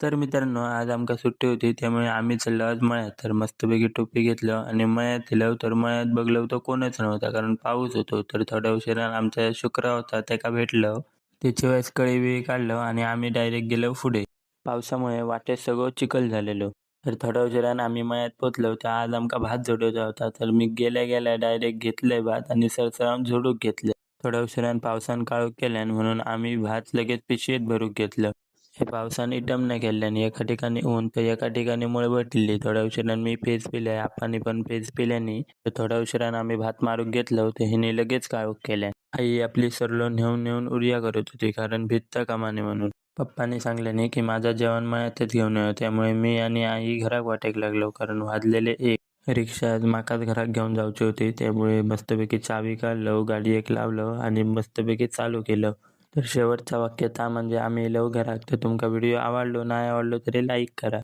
तर मित्रांनो आज आमका सुट्टी होती त्यामुळे आम्ही चाललो आज मळ्यात. तर मस्तपैकी टोपी घेतलं आणि मळ्यात गेलो. तर मळ्यात बघलो तर कोणच नव्हता कारण पाऊस होतो. तर थोड्या उशिरा आमचा शुक्र होता त्याका भेटलो. त्याची वेळेस कळी बिळी काढलं आणि आम्ही डायरेक्ट गेलो पुढे. पावसामुळे वाटेत सगळं चिखल झालेलो. तर थोड्या उशिरानं आम्ही मळ्यात पोचलो तर आज आमका भात जोडायचा होता. तर मी गेल्या गेल्या डायरेक्ट घेतलंय भात आणि सरसराम झोडूक घेतलं. थोड्या उशिरानं पावसान काळोख केल्यान म्हणून आम्ही भात लगेच पिशवीत भरूक घेतलं. हे पावसाने इटम नाही केल्याने एका ठिकाणी ऊन तर एका ठिकाणी मुळे मळबटली थोड्या उशिरानं मी पेज पिले आपाने पण पेज पिल्यानी तर थोड्या उशिरान आम्ही भात मारून घेतलं होतं. हिने लगेच काळोख केल्या आई आपली सरलो नेऊन नेऊन उर्या करत होती कारण भित्ता कामाने म्हणून. पप्पाने सांगल्याने की माझा जेवण मळ्यातच घेऊन ये त्यामुळे मी आणि आई घरात वाटेक लागलो कारण वाजलेले एक. रिक्षा माकाच घरात घेऊन जाऊची होती. त्यामुळे मस्तपैकी चावी काढलो गाडी एक लावलं आणि मस्तपैकी चालू केलं. तर शेवटचा वाक्य ता म्हणजे आम्ही येलो घराक तर तुमका व्हिडिओ आवडलो नाही आवडलो तरी लाईक करा.